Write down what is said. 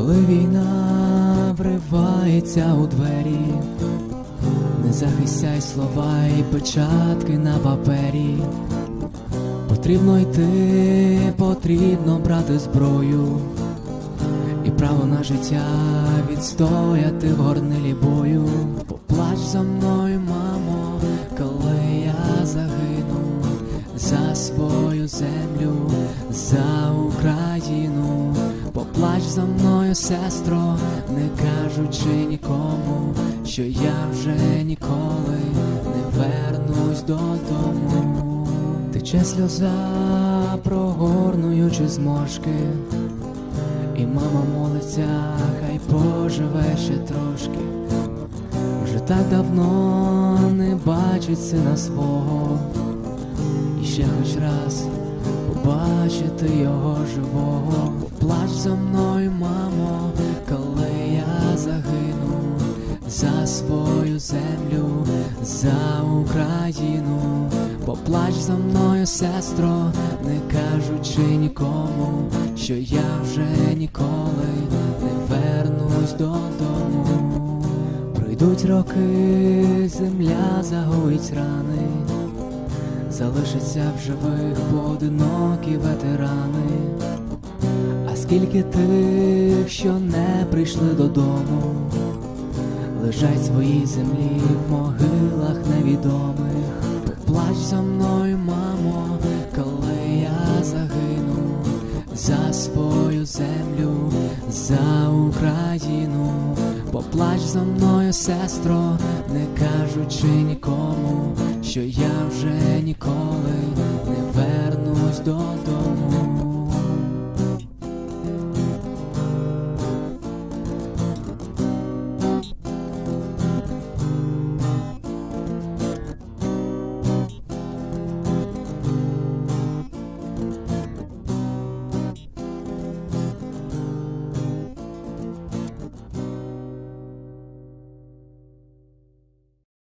Коли війна вривається у двері, не захистяй слова і печатки на папері. Потрібно йти, потрібно брати зброю і право на життя відстояти в горнилі бою. Поплач за мною, мамо, коли я загину за свою землю, за Україну. Поплач за мною, сестро, не кажучи нікому, що я вже ніколи не вернусь додому. Тече сльоза, прогорнуючи зморшки. І мама молиться, хай поживе ще трошки. Вже так давно не бачить сина свого. І ще хоч раз побачити його живого. Плач за мною, мамо, коли я загину за свою землю, за Україну. Поплач за мною, сестро, не кажучи нікому, що я вже ніколи не вернусь додому. Пройдуть роки, земля загоїть рани, залишаться в живих поодинокі ветерани. А скільки тих, що не прийшли додому, лежать своїй землі в могилах невідомих. Плач за мною, за свою землю, за Україну. Поплач за мною, сестро, не кажучи нікому, що я вже ніколи не вернусь додому.